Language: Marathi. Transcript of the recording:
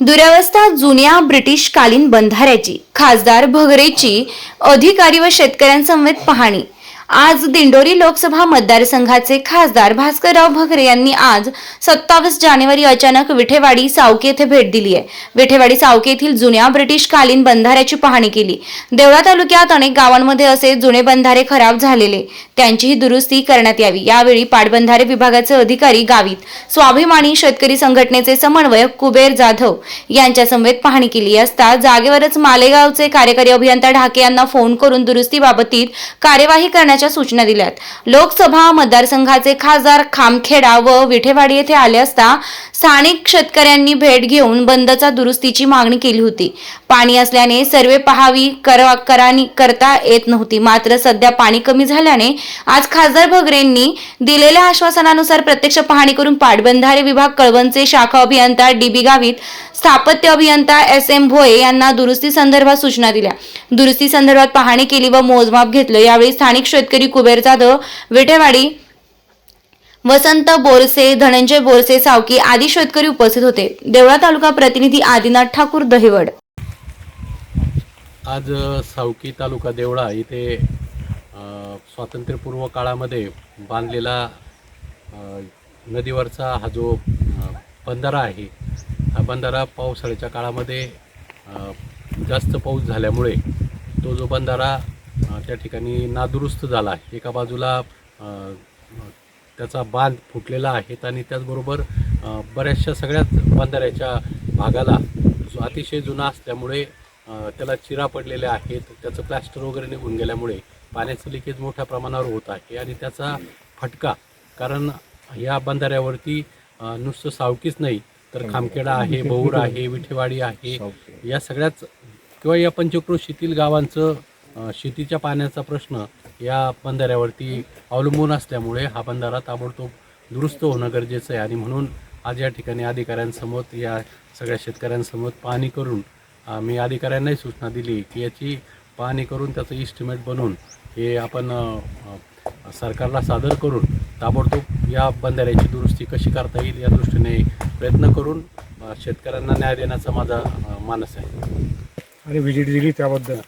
दुरावस्था जुन्या ब्रिटिशकालीन बंधाऱ्याची खासदार भगरेची अधिकारी व शेतकऱ्यांसमवेत पाहणी. आज दिंडोरी लोकसभा मतदारसंघाचे खासदार भास्करराव भगरे यांनी आज सत्तावीस जानेवारी अचानक विठेवाडी सावके येथे भेट दिली आहे. विठेवाडी सावके येथील जुन्या ब्रिटिशकालीन बंधाऱ्याची पाहणी केली. देवळा तालुक्यात अनेक गावांमध्ये असे जुने बंधारे खराब झालेले. त्यांचीही दुरुस्ती करण्यात यावी. यावेळी पाटबंधारे विभागाचे अधिकारी गावित स्वाभिमानी शेतकरी संघटनेचे समन्वयक कुबेर जाधव यांच्यासमवेत पाहणी केली असता जागेवरच मालेगावचे कार्यकारी अभियंता ढाके यांना फोन करून दुरुस्तीबाबतीत कार्यवाही करण्याच्या सूचना दिल्यात. लोकसभा मतदारसंघाचे खासदार खामखेडा व विठेवाडी येथे आले असता स्थानिक शेतकऱ्यांनी भेट घेऊन बंदचा दुरुस्तीची मागणी केली होती. पाणी असल्याने सर्वे पहावी करा करानी करता येत नव्हती. मात्र सध्या पाणी कमी झाल्याने आज खासदार भगरेंनी दिलेल्या आश्वासनानुसार प्रत्यक्ष पाहणी करून पाटबंधारे विभाग कळवणचे शाखा अभियंता डीबी गावित स्थापत्य अभियंता एस एम भोये यांना दुरुस्ती संदर्भात सूचना दिल्या. दुरुस्ती संदर्भात पाहणी केली व मोजमाप घेतलं. यावेळी स्थानिक शेतकरी कुबेर जाधव विटेवाडी वसंत बोरसे धनंजय बोरसे सावकी आदी शेतकरी उपस्थित होते. देवळा तालुका प्रतिनिधी आदिनाथ ठाकूर दहिवड. आज सावकी तालुका देवळा इथे स्वातंत्र्यपूर्व काळामध्ये बांधलेला नदीवरचा हा जो बंधारा आहे हा बंधारा पावसाळ्याच्या काळामध्ये जास्त पाऊस झाल्यामुळे तो जो बंधारा त्या ठिकाणी नादुरुस्त झाला आहे. एका बाजूला त्याचा बांध फुटलेला आहे आणि त्याचबरोबर बऱ्याचशा सगळ्याच बंधाऱ्याच्या भागाला जो अतिशय जुना असल्यामुळे त्याला चिरा पडलेल्या आहेत. त्याचं प्लॅस्टर वगैरे निघून गेल्यामुळे पाण्याचं लिकेज मोठ्या प्रमाणावर होत आहे आणि त्याचा फटका कारण या बंधाऱ्यावरती नुसतं सावकीच नाही तर खामखेडा आहे बौर आहे विठेवाडी आहे या सगळ्याच किंवा या पंचक्रोशीतील गावांचं अ, शेतीच्या पाण्याचा प्रश्न या बंधाऱ्यावरती अवलंबून असल्यामुळे हा बंधारा ताबडतोब दुरुस्त होणं गरजेचं आहे. आणि म्हणून आज या ठिकाणी अधिकाऱ्यांसमोर या सगळ्या शेतकऱ्यांसमोर पाहणी करून अ, मी अधिकाऱ्यांनाही सूचना दिली की याची पाहणी करून त्याचं इस्टिमेट बनवून हे आपण अ, अ, सरकारला सादर करून ताबडतोब या बंधाऱ्याची दुरुस्ती कशी करता येईल या दृष्टीने प्रयत्न करून शेतकऱ्यांना न्याय देण्याचा माझा मानस आहे. आणि व्हिजिट दिली त्याबद्दल.